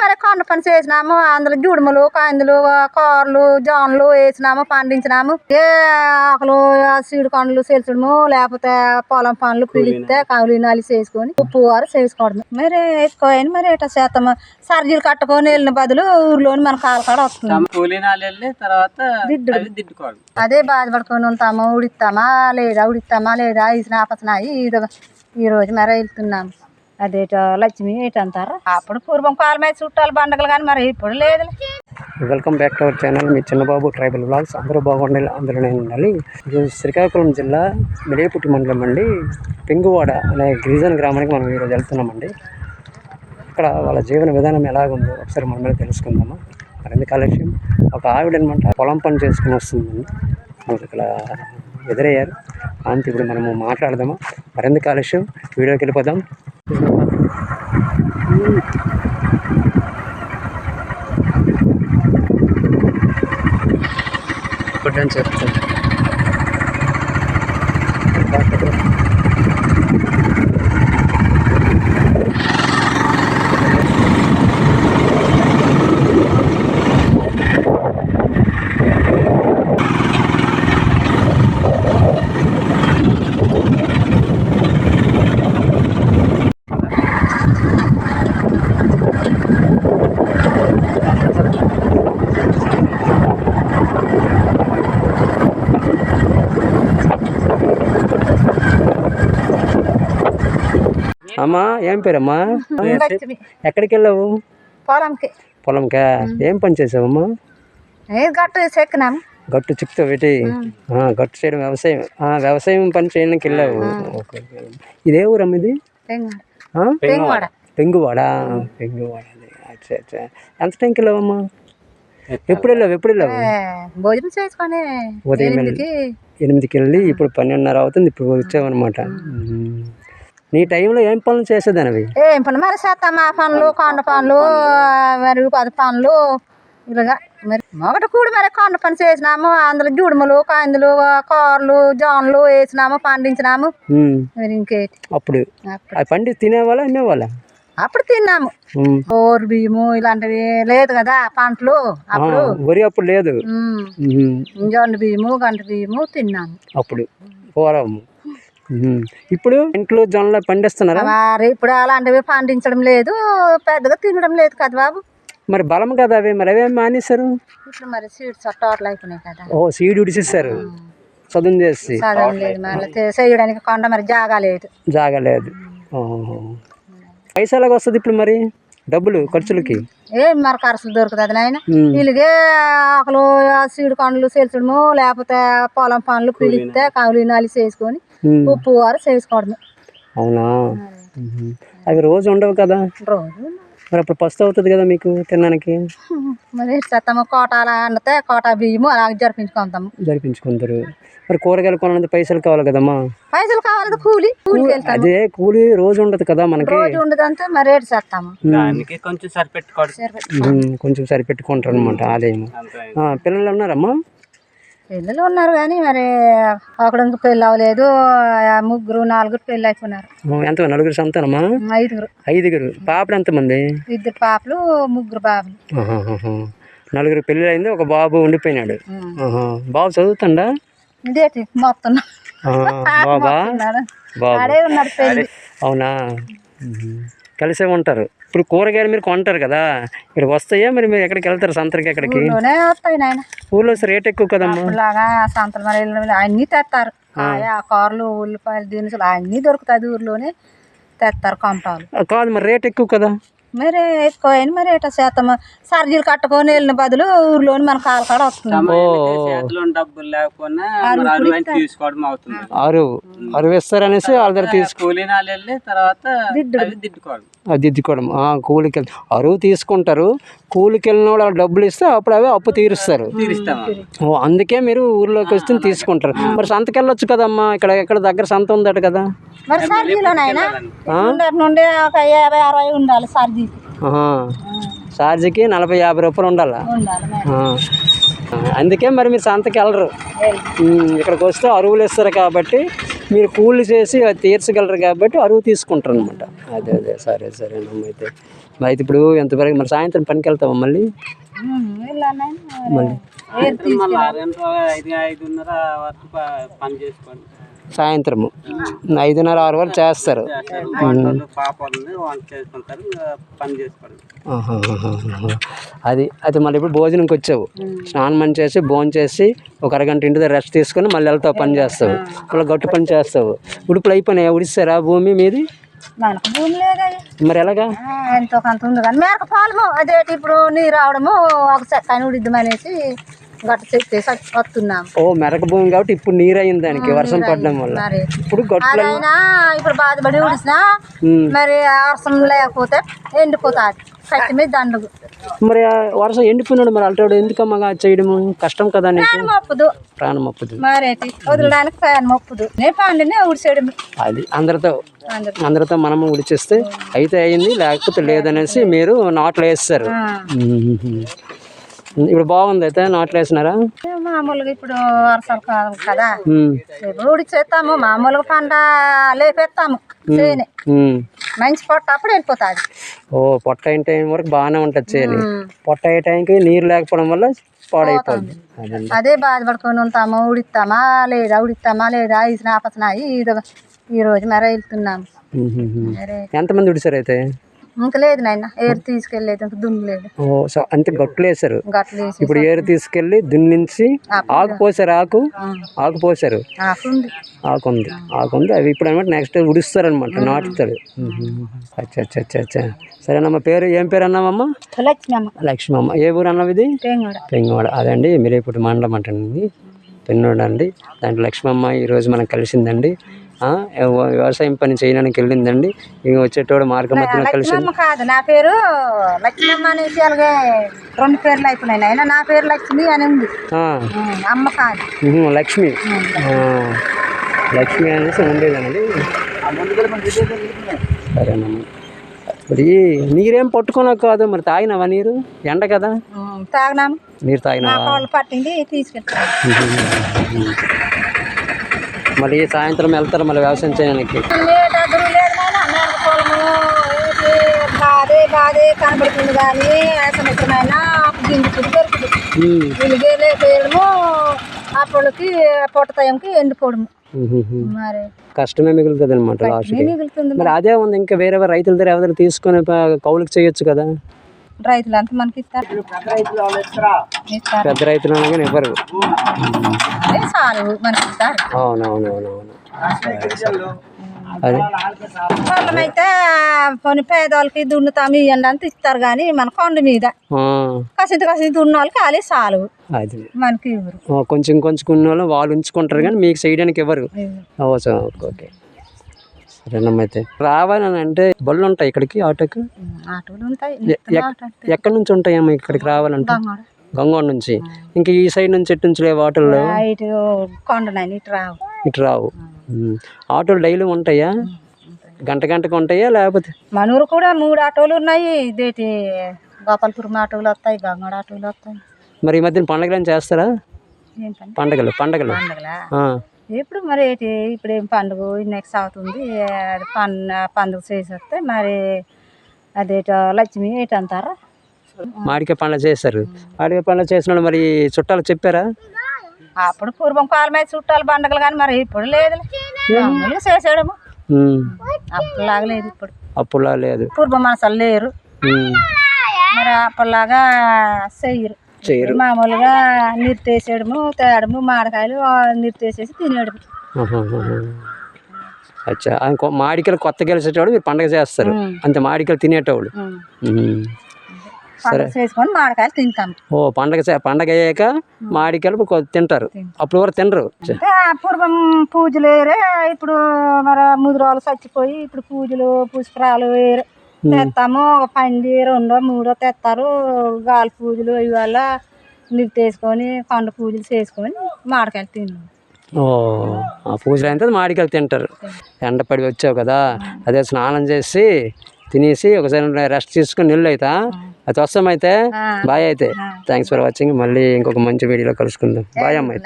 మరి కొండ పని చేసినాము. అందులో జుడుములు కాందులు కూరలు జోన్లు వేసినాము పండించినాము. ఏ ఆకులు సీడు కొండలు చేల్చడము లేకపోతే పొలం పనులు పిలిస్తే కౌలీనాలు చేసుకొని ఉప్పు వారు చేసుకోవడం మరి ఎక్కువైన మరి ఎట్లా చేస్తాము? సర్జీలు కట్టుకొని వెళ్ళిన బదులు ఊర్లోని మన కాలు కాడ తర్వాత దిద్దుకోవడం అదే బాధపడుకొని ఉంటాము. ఉడిస్తామా లేదా? ఉడిస్తామా లేదా? ఇది నాపసనాయి ఇది ఈ రోజు మరి వెళ్తున్నాము. అదేటో లక్ష్మి ఏంటంటారు అప్పుడు పూర్వం కాలమే చుట్టాలు పండుగలు కానీ మరి ఇప్పుడు లేదు welcome back to our channel me Chinnababu tribal blogs అందరూ బాగుండాలి అందులోనే నేను ఉండాలి. ఇది శ్రీకాకుళం జిల్లా మిడియపుట్టి మండలం అండి. పెంగువాడ అనే గిరిజన గ్రామానికి మనం ఈరోజు వెళ్తున్నామండి. ఇక్కడ వాళ్ళ జీవన విధానం ఎలాగుందో ఒకసారి మన మీద తెలుసుకుందాము? మరింత ఆలస్యం? ఒక ఆవిడ అనమాట పొలం పని చేసుకుని వస్తుందండి. మనకి ఇక్కడ ఎదురయ్యారు. అంతే ఇప్పుడు మనము మాట్లాడదాము? మరింత ఆలస్యం? వీడియోకి వెళ్ళిపోదాం. అని చెప్తాను. అమ్మా ఏం పేరమ్మా? ఎక్కడికి వెళ్ళావు పొలంకి. పొలంకా? ఏం పని చేసావమ్మా? గట్టు చెక్కినాము గట్టు చిక్తో పెట్టి. గట్టు చేయడం వ్యవసాయం. వ్యవసాయం పని చేయడానికి వెళ్ళావు. ఇదే ఊరమ్మ ఇది? పెంగువాడ. పెంగువాడ? పెంగువాడ అది. అచ్చా అచ్చా. ఎంత టైంకి వెళ్ళావమ్మా? ఎప్పుడు వెళ్ళావు? ఎప్పుడు వెళ్ళావు? ఏ, భోజనం చేసుకొని ఉదయం ఎనిమిదికి. వెళ్ళి ఇప్పుడు పన్నెండున్నర అవుతుంది. ఇప్పుడు వచ్చావన్నమాట. నీ టైంలో ఏం పనులు చేసేదానివి? ఏం పని మరి చేస్తామా పనులు కొండ పనులు మరి పది పనులు ఇలాగా. మరి ఒకటి కూడి మరి కొండ పని చేసినాము. అందులో జుడుములు కాందులు కూరలు జోన్లు వేసినాము పండించినాము. మరి ఇంకేటి? అప్పుడు? ఆ పండి తినేవాళ్ళ అమ్మేవాళ్ళ? అప్పుడు తిన్నాము. ఓరు బియ్యము ఇలాంటివి లేదు కదా పంటలు అప్పుడు. వరి అప్పుడు లేదు. జొన్న బియ్యము గంట బియ్యము తిన్నాము. అప్పుడు పూర్వం మ్మ్. ఇప్పుడు ఇంట్లో జొన్నలు పండిస్తున్నారా? మరి ఇప్పుడు అలాంటివి పండించడం లేదు పెద్దగా తినడం లేదు కదా బాబు. మరి బలం కదా అవి మరి అవేం మానేశారు? ఇప్పుడు మరి సీడ్స్ తోటలు అయిపోయినాయి కదా. ఓ సీడ్ ఉడిసేసారు చదువు చేసి. చేయడానికి కొండ మరి జాగా లేదు. జాగలేదు. ఓహో. పైసా ఎలాగ వస్తుంది ఇప్పుడు మరి? డబ్బులు ఖర్చులకి? ఏం మరి ఖర్చులు దొరుకుతుంది నాయన. వీళ్ళకే ఆకులు సీడు కొండలు చేల్చడము లేకపోతే పొలం పనులు పిలిస్తే కౌలీనాలు చేసుకొని. ఉప్పు వారు చేసుకోవడమే అవునా. అవి రోజు ఉండవు కదా? రోజు మరి అప్పుడు పస్తు అవుతుంది కదా మీకు తినడానికి? మరి చేస్తాము? కోటాల అండితే కోట బియ్యము అలా జరిపించుకుంటాము. జరిపించుకుంటారు. మరి కూరగాయలు కొనంత పైసలు కావాలి కదమ్మా? పైసలు కావాలంటే కూలి వెళ్తాము. అదే కూలి రోజు ఉండదు కదా మనకి? రోజు ఉండదంటే మరి రేటు చేస్తాము. దానికి కొంచెం సరిపెట్టుకోవడం. కొంచెం సరిపెట్టుకుంటారు అనమాట ఆదాయం పిల్లలు ఉన్నారమ్మా? పిల్లలు ఉన్నారు కానీ మరి ఒకడు ఇంక పెళ్ళి అవ్వలేదు ముగ్గురు నలుగురు పెళ్ళి అయిపోయినారు. ఎంత నలుగురు సంతానమ్మా ఐదుగురు. ఐదుగురు. పాపలు ఎంతమంది? ఇద్దరు పాపలు ముగ్గురు బాబులు. నలుగురు పెళ్ళి అయింది ఒక బాబు ఉండిపోయినాడు. బాబు చదువుతుండా? ఇదేటి మొత్తం. బాబా. బాబు. అవునా. కలిసే ఉంటారు. ఇప్పుడు కూరగాయలు మీరు కొంటారు కదా ఇక్కడ వస్తాయా? మరి మీరు ఎక్కడికి వెళ్తారు సంతరికి ఎక్కడికి? ఊళ్ళో రేట్ ఎక్కువ కదమ్మా. సంతల అన్నీ తెస్తారు కూరలు ఉల్లిపాయలు దినుసులు అన్నీ దొరుకుతుంది ఊర్లోనే తెస్తారు కొంటాలు. ఆ, కాదు మరి రేట్ ఎక్కువ కదా. మరి ఎక్కువైన మరి ఎట్లా చేస్తాము సర్జీలు కట్టుకొని వెళ్ళిన బదులు ఊర్లోని మన కాలు కాడ వస్తుంది. డబ్బులు లేకపోయినా అరువు అని తీసుకోవడం అవుతుంది. అరువు. అరువు ఇస్తారనేసి వాళ్ళ దగ్గర తీసు కూలీనాలు వెళ్ళి తర్వాత దిద్దుకోవడం. కూలికి అరువు తీసుకుంటారు. కూలికి వెళ్ళిన వాళ్ళు డబ్బులు ఇస్తే అప్పుడు అవి అప్పు తీరుస్తారు. ఓ అందుకే మీరు ఊర్లోకి వస్తే తీసుకుంటారు. మరి సంతకి వెళ్ళొచ్చు కదమ్మా? ఇక్కడ ఎక్కడ దగ్గర సంత ఉందట కదా? మరి సర్జీలోనైనా నుండి ఒక యాభై అరవై ఉండాలి సర్జీకి ఆహా. ఛార్జీకి నలభై యాభై రూపాయలు ఉండాలా. అందుకే మరి మీరు సంతకి వెళ్ళరు. ఇక్కడికి వస్తే అరువులు ఇస్తారు కాబట్టి మీరు కూలి చేసి అది తీర్చగలరు కాబట్టి అరువు తీసుకుంటారు అనమాట అదే అదే. సరే సరే. అయితే అయితే ఇప్పుడు ఎంతవరకు మరి సాయంత్రం పనికి వెళ్తావా మళ్ళీ? మళ్ళీ. సాయంత్రము. ఐదున్నర ఆరు వరకు చేస్తారు. అది అయితే మళ్ళీ ఇప్పుడు భోజనంకి వచ్చావు. స్నానం చేసి భోజనం చేసి ఒక అరగంట ఇంటి దగ్గర రెస్ట్ తీసుకొని మళ్ళీ వెళ్తావు పని చేస్తావు. మళ్ళీ గట్టు పని చేస్తావు. ఉడుపులు అయిపోయినాయి? ఉడిస్తారా భూమి మీది? మరి ఎలాగా? ఎంతో కొంత ఉంది కానీ మేరకు పాలము అదేటి ఇప్పుడు నీరు రావడము ఒక చెక్కని ఉడిద్దాం అనేసి గట్ట చెప్పేసి వచ్చి- వస్తున్నాము ఓ మెరక భూమి కాబట్టి ఇప్పుడు నీరు అయింది దానికి వర్షం పడడం వల్ల. ఇప్పుడు గట్లు అదైనా ఇప్పుడు బాధపడి ఉడిసినా. మరి వర్షం లేకపోతే ఎండిపోతుంది. కట్టి మీద దండగు మరి వర్షం ఎండిపోయినాడు మరి అల్టాడు ఎందుకమ్మగా చేయడము? కష్టం కదా నీకు? మొప్పదు ప్రాణం అప్పుది మరేటి వదలడానికి ఫ్యాన్ మొప్పదు నేను పండినే ఉడిసేయడం అది అందరితో అందరు అందరితో మనము ఉడిచేస్తే అయితే అయింది లేకపోతే లేదనేసి మీరు నాట్లు వేస్తారు. ఇప్పుడు బాగుంది అయితే నాట్లు వేసినారా? మామూలుగా ఇప్పుడు వర్షాలు కాదు. కదా. ఇప్పుడు ఉడిచేస్తాము మామూలుగా పంట లేపేస్తాము చేని. మంచి పొట్ట అప్పుడు వెళ్ళిపోతుంది. ఓ పొట్ట అయిన టైం వరకు బాగానే ఉంటుంది చేని. పొట్ట అయ్యే టైంకి నీరు లేకపోవడం వల్ల పాడైపోద్ది. అదండి అదే బాధపడుకొని ఉంటాము ఉడిస్తామా లేదా ఉడిస్తామా లేదా ఇది నాపసనాయి ఈ రోజు మరి వెళ్తున్నాము. ఎంతమంది ఉడిసారు అయితే? ఇంక లేదు నాయన ఏరు తీసుకెళ్ళలేదు ఇంక దున్ను లేదు ఓ సో అంతే గట్లు వేసి ఇప్పుడు ఏరు తీసుకెళ్ళి దున్నించి ఆకు పోసారు ఆకు? ఆకు పోసారు ఆకుంది. ఆకు ఉంది ఆకు ఉంది అవి ఇప్పుడు అనమాట నెక్స్ట్ ఉడుస్తారు అనమాట నాటుతారు. అచ్చా అచ్చా అచ్చా అచ్చా సరేనమ్మా పేరు ఏం పేరు అన్నావమ్మా? లక్ష్మి అమ్మ లక్ష్మి అమ్మ ఏ ఊరు అన్నవి ఇది పెంగవాడ అదండి మిరేపుటి మండలం అంటండి. పెన్నోడు అండి దాంట్లో లక్ష్మమ్మ ఈరోజు మనకు కలిసిందండి. వ్యవసాయం పని చేయడానికి వెళ్ళిందండి. ఇక వచ్చేటోడు మార్గం కలిసి కాదు నా పేరు లక్ష్మమ్మ అనేసి అలాగే రెండు పేర్లు అయిపోయినాయి. నా పేరు లక్ష్మి అని ఉంది. అమ్మ కాదు. లక్ష్మి. లక్ష్మి అనేసి ఉండేదండి సరేనమ్మా మరి నీరేం పట్టుకున్నా కాదు? మరి తాగినావా నీరు? ఎండ కదా? తాగినాము నీరు నా తాగినావా కాళ్ళు పట్టింది తీసుకెళ్తాను మళ్ళీ సాయంత్రం వెళ్తారు మళ్ళీ వ్యవసాయం చేయడానికి. బాధే బాధే కనబడుతుంది కానీ సంవత్సరమైన గింజుకుడు దొరుకుతుంది. లేపేయడము అప్పటికి పొట్ట టైంకి ఎండిపోవడము. మరి కష్టమే మిగులుతుంది అనమాట మరి. అదే ఉంది ఇంకా వేరే రైతుల దగ్గర ఎవరైనా తీసుకొని కౌలుకి చేయొచ్చు కదా. రైతులు అంతా మనకి ఇస్తారు పెద్ద రైతులు అనగానే ఇవ్వరు మనకి ఇస్తారు అవునవునవునవును. అదే. వాళ్ళమైతే కొన్ని పేదవాళ్ళకి దున్నుతాము ఇవ్వండి అంత ఇస్తారు కానీ మన కొండ మీద. కసింత కసింత ఉన్న వాళ్ళకి అలే చాలు. అది. మనకి ఇవ్వరు కొంచెం కొంచెం కొన్ని వాళ్ళు వాళ్ళు ఉంచుకుంటారు కానీ మీకు చేయడానికి ఇవ్వరు ఓకే. సరేనమ్మా అయితే రావాలని అంటే బళ్ళు ఉంటాయి ఇక్కడికి ఆటోకి? ఆటోలు ఉంటాయి. ఎక్కడి నుంచి ఉంటాయమ్మా ఇక్కడికి రావాలంటే? గంగోడ నుంచి? ఇంకా ఈ సైడ్ నుంచి ఎటు నుంచి లేవు ఆటోలు ఇటు కొండనని ఇటు రావు. ఇటు రావు. ఉమ్. ఆటోలు డైలీ ఉంటాయా? గంట గంటకు ఉంటాయా లేకపోతే? మన ఊరు కూడా మూడు ఆటోలు ఉన్నాయి. ఇదేటి గోపాలపురం ఆటోలు వస్తాయి గంగోడ ఆటోలు వస్తాయి. మరి ఈ మధ్యన పండగలు చేస్తారా? ఏం పని పండగలు పండగలు. ఇప్పుడు మరి ఏంటి? ఇప్పుడు ఏం పండుగ నెక్స్ట్ అవుతుంది. పన్ పండుగ చేసి వస్తే మరి అదేటో లక్ష్మి ఏటి అంటారా? మామిడికాయ పండ్లు చేస్తారు మామిడికాయ పండ్లు చేసిన మరి చుట్టాలు చెప్పారా? అప్పుడు పూర్వం కాలం అయితే చుట్టాలు పండుగలు కానీ మరి ఇప్పుడు లేదు చేసేయడము. ఉమ్. అప్పటిలాగా లేదు ఇప్పుడు. అప్పులా లేదు. పూర్వం మనసలు లేరు. మరి అప్పటిలాగా చెయ్యరు. చేయరు. మామూలుగా నిర్తేసేయడము తేయడము మామిడికాయలు నిర్తేసేసి తినేయడము. ఆహాహాహా. అచ్చా ఇంకో మామిడికాయలు కొత్త గెలిచేటోడు మీరు పండగ చేస్తారు. అంతే మామిడికాయలు తినేటోడు. పండుగ చేసుకొని మామిడికాయలు తింటాం. ఓ పండగ పండగ అయ్యాక మామిడికాయలు కొ- తింటారు. అప్పుడు వరకు తినరు? పూర్వం పూజలు వేరే ఇప్పుడు మరి ముదురాలు చచ్చిపోయి ఇప్పుడు పూజలు పుష్కరాలు వేరే. తెస్తాము ఒక పండి రెండో మూడో తెస్తారు గాలి పూజలు ఇవాళ నిర్తేసుకొని కొండ పూజలు చేసుకొని మామిడికాయలు తిన్నాం. ఓ ఆ పూజలు అయిన తర్వాత మామిడికాయలు తింటారు. ఎండపడి వచ్చావు కదా అదే స్నానం చేసి తినేసి ఒకసారి రెస్ట్ తీసుకుని నిల్లు అవుతా అది వస్తాం అయితే. బాయ్ అయితే. థ్యాంక్స్ ఫర్ వాచింగ్ మళ్ళీ ఇంకొక మంచి వీడియోలో కలుసుకుందాం. బాయ్ అమ్మాయి.